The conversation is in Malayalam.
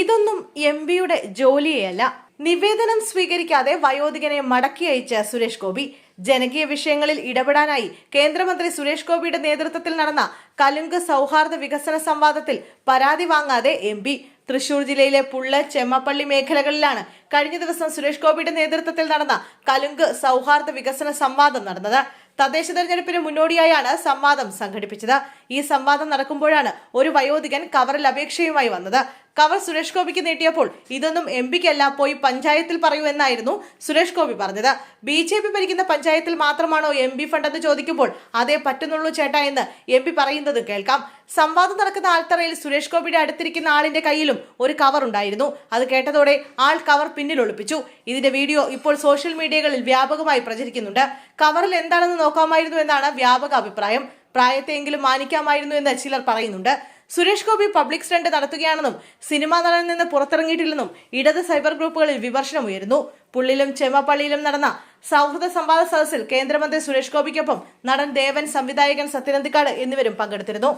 ഇതൊന്നും എം പിയുടെ ജോലിയല്ല. നിവേദനം സ്വീകരിക്കാതെ വയോധികനെ മടക്കി അയച്ച സുരേഷ് ഗോപി ജനകീയ വിഷയങ്ങളിൽ ഇടപെടാനായി കേന്ദ്രമന്ത്രി സുരേഷ് ഗോപിയുടെ നേതൃത്വത്തിൽ നടന്ന കലുങ്ക് സൗഹാർദ്ദ വികസന സംവാദത്തിൽ പരാതി വാങ്ങാതെ എം പി തൃശൂർ ജില്ലയിലെ പുള്ള ചെമ്മപ്പള്ളി മേഖലകളിലാണ് കഴിഞ്ഞ ദിവസം സുരേഷ് ഗോപിയുടെ നേതൃത്വത്തിൽ നടന്ന കലുങ്ക് സൗഹാർദ്ദ വികസന സംവാദം നടന്നത്. തദ്ദേശ തെരഞ്ഞെടുപ്പിന് മുന്നോടിയായാണ് സംവാദം സംഘടിപ്പിച്ചത്. ഈ സംവാദം നടക്കുമ്പോഴാണ് ഒരു വയോധികൻ കവറിൽ അപേക്ഷയുമായി വന്നത്. കവർ സുരേഷ് ഗോപിക്ക് നീട്ടിയപ്പോൾ ഇതൊന്നും എം പിക്കല്ല പോയി പഞ്ചായത്തിൽ പറയൂ എന്നായിരുന്നു സുരേഷ് ഗോപി പറഞ്ഞത്. ബി ജെ പി ഭരിക്കുന്ന പഞ്ചായത്തിൽ മാത്രമാണോ എം പി ഫണ്ടെന്ന് ചോദിക്കുമ്പോൾ അതേ പറ്റുന്നുള്ളൂ ചേട്ടാ എന്ന് എം പി പറയുന്നത് കേൾക്കാം. സംവാദം നടക്കുന്ന ആൾത്തറയിൽ സുരേഷ് ഗോപിയുടെ അടുത്തിരിക്കുന്ന ആളിന്റെ കയ്യിലും ഒരു കവർ ഉണ്ടായിരുന്നു. അത് കേട്ടതോടെ ആൾ കവർ പിന്നിൽ ഒളിപ്പിച്ചു. ഇതിന്റെ വീഡിയോ ഇപ്പോൾ സോഷ്യൽ മീഡിയകളിൽ വ്യാപകമായി പ്രചരിക്കുന്നുണ്ട്. കവറിൽ എന്താണെന്ന് നോക്കാമായിരുന്നു എന്നാണ് വ്യാപക അഭിപ്രായം. പ്രായത്തെയെങ്കിലും മാനിക്കാമായിരുന്നു എന്ന് ചിലർ പറയുന്നുണ്ട്. സുരേഷ് ഗോപി പബ്ലിക് സ്റ്റണ്ട് നടത്തുകയാണെന്നും സിനിമാ നടനിൽ നിന്ന് പുറത്തിറങ്ങിയിട്ടില്ലെന്നും ഇടത് സൈബർ ഗ്രൂപ്പുകളിൽ വിമർശനമുയരുന്നു പുള്ളിലും ചെമ്മപ്പള്ളിയിലും നടന്ന സൗഹൃദ സംവാദ സദസ്സിൽ കേന്ദ്രമന്ത്രി സുരേഷ് ഗോപിക്കൊപ്പം നടൻ ദേവൻ സംവിധായകൻ സത്യനന്ദിക്കാട് എന്നിവരും പങ്കെടുത്തിരുന്നു.